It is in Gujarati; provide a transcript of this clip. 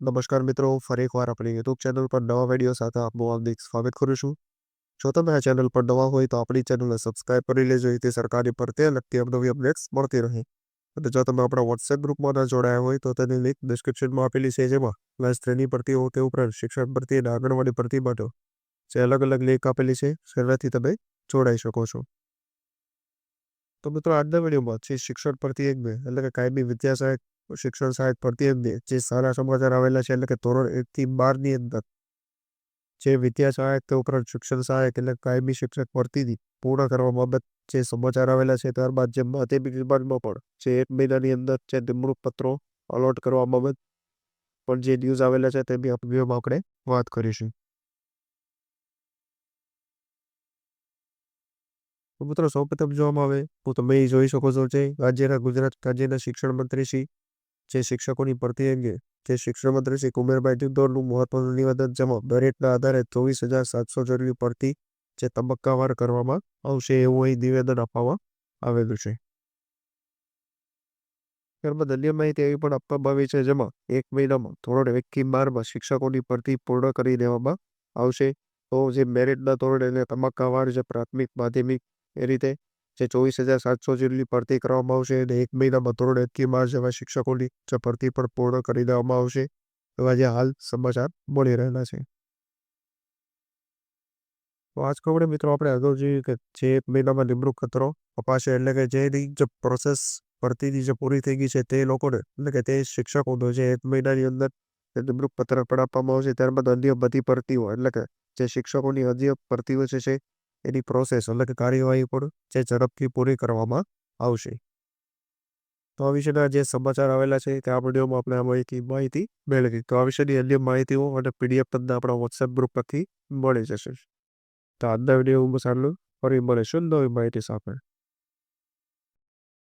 નમસ્કાર મિત્રો, ફરી એકવાર આપણી યુટ્યુબ ચેનલ પર નવા વીડિયો સાથે આપનું હાર્દિક સ્વાગત કરું છું. જો તમે આ ચેનલ પર નવા હોય તો આપણી ચેનલને સબસ્ક્રાઇબ કરી લેજો જેથી સરકારી ભરતી લગતી અવનવી અપડેટ્સ મળતી રહે. અને જો તમે આપણા વોટ્સએપ ગ્રુપમાં ન જોડાયા હોય તો તેની લિંક ડિસ્ક્રિપ્શનમાં આપેલી છે, જેમાં ક્લાસ થ્રીની ભરતી હોય તે ઉપરાંત શિક્ષણ ભરતી અને આંગણવાડી ભરતી માટે જે અલગ અલગ લિંક આપેલી છે જેનાથી તમે જોડાઈ શકો છો. તો મિત્રો, આજના વિડીયોમાં છે શિક્ષણ ભરતી એક બે, એટલે કે કાયમી વિદ્યા સહાયક શિક્ષણ સહાયક ભરતી અંગે જે સારા સમાચાર આવેલા છે, એટલે કે ધોરણ એકથી બારની અંદર. જે વિદ્યા સહાયક તે ઉપરાંત શિક્ષણ સહાયક એટલે કાયમી શિક્ષક ભરતીની પૂર્ણ કરવા બાબત જે સમાચાર આવેલા છે, ત્યારબાદ જે માધ્યમિક વિભાગમાં પણ જે એક મહિનાની અંદર જે નિમણૂક પત્રો અલોટ કરવા બાબત પણ જે ન્યૂઝ આવેલા છે તે બી આપણે વાત કરીશું. મિત્રો, સૌપ્રથમ જોવામાં આવે, તો તમે જોઈ શકો છો જે રાજ્યના ગુજરાત રાજ્યના શિક્ષણ મંત્રી શ્રી જે શિક્ષકોની ભરતી અંગે, જે શિક્ષણ મંત્રી શ્રી કુમેરભાઈ ડિંડોરનું મહત્વનું નિવેદન જેમાં દરેકના આધારે ચોવીસ હજાર સાતસો જેટલી ભરતી જે તબક્કાવાર કરવામાં આવશે એવું અહીં નિવેદન આપવામાં આવેલું છે. ત્યારબાદ અન્ય માહિતી એવી પણ આપવામાં આવી છે જેમાં એક મહિનામાં ધોરણ એક થી બારમાં શિક્ષકોની ભરતી પૂર્ણ કરી દેવામાં આવશે. તો જે મેરિટના ધોરણે એટલે તબક્કાવાર જે પ્રાથમિક, માધ્યમિક એ રીતે જે ચોવીસ હજાર સાતસો જેટલી ભરતી કરવામાં આવશે અને એક મહિનામાં ધોરણ એકથી બાર જેવા શિક્ષકોની જે ભરતી પણ પૂર્ણ કરી દેવામાં આવશે. એવા જે હાલ સમાચાર મળી રહેલા છે. તો આજ ખબરે મિત્રો આપણે અગાઉ જોયું કે જે એક મહિનામાં નિમણૂક કતરો અપાશે એટલે કે જેની જે પ્રોસેસ ભરતીની જે પૂરી થઈ ગઈ છે તે લોકોને એટલે કે તે શિક્ષકોનો જે એક મહિનાની અંદર નિમણૂક પત્ર પણ આપવામાં આવશે ત્યારબાદ અન્ય બધી ભરતીઓ એટલે કે જે શિક્ષકોની અન્ય ભરતીઓ છે એની પ્રોસેસ એટલે કે કાર્યવાહી પણ જે ઝડપથી પૂરી કરવામાં આવશે. તો આ વિશેના જે સમાચાર આવેલા છે તે આ વિડીયોમાં આપણે આ માહિતી માહિતી મેળવી. તો આ વિશેની અન્ય માહિતીઓ અને પીડીએફ તમને આપણા વોટ્સએપ ગ્રુપ પરથી મળી જશે. તો આજના વીડિયો બસ આટલું. ફરી મળીશું નવી માહિતી સાથે.